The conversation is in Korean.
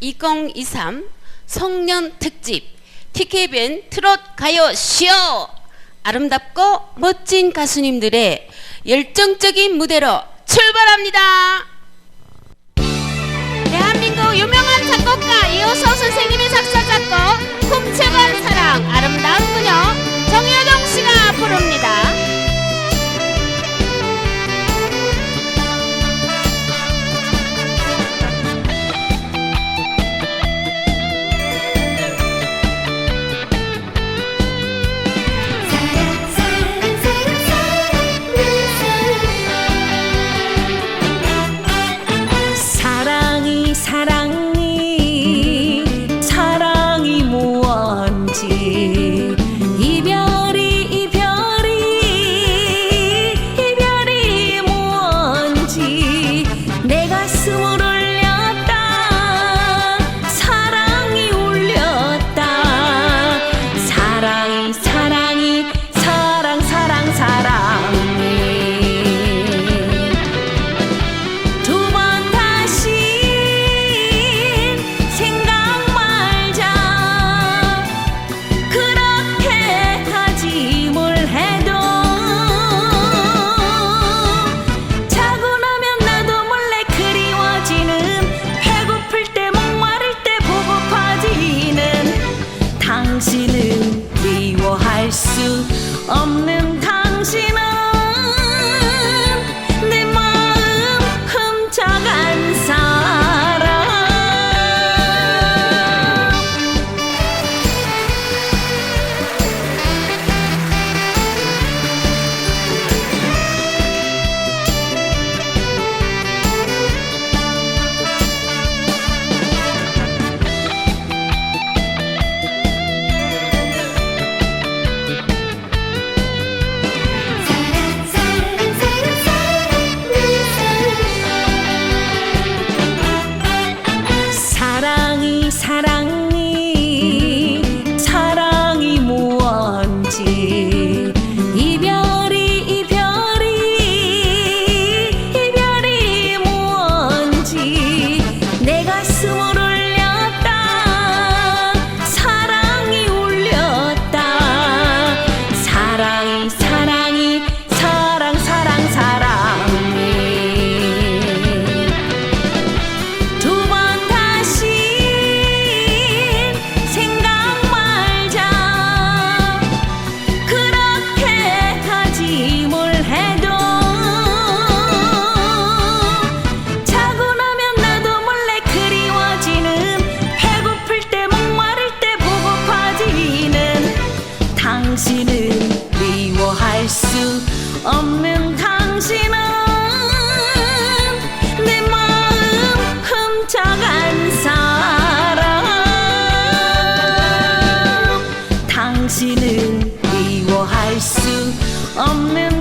2023 성년 특집 TKBN 트롯 가요 쇼 아름답고 멋진 가수님들의 열정적인 무대로 출발합니다. see. 이별이 이별이 이별이 뭔지. 당신을 미워할 수 없는 당신은 내 마음 훔쳐간 사람. 당신을 미워할 수 없는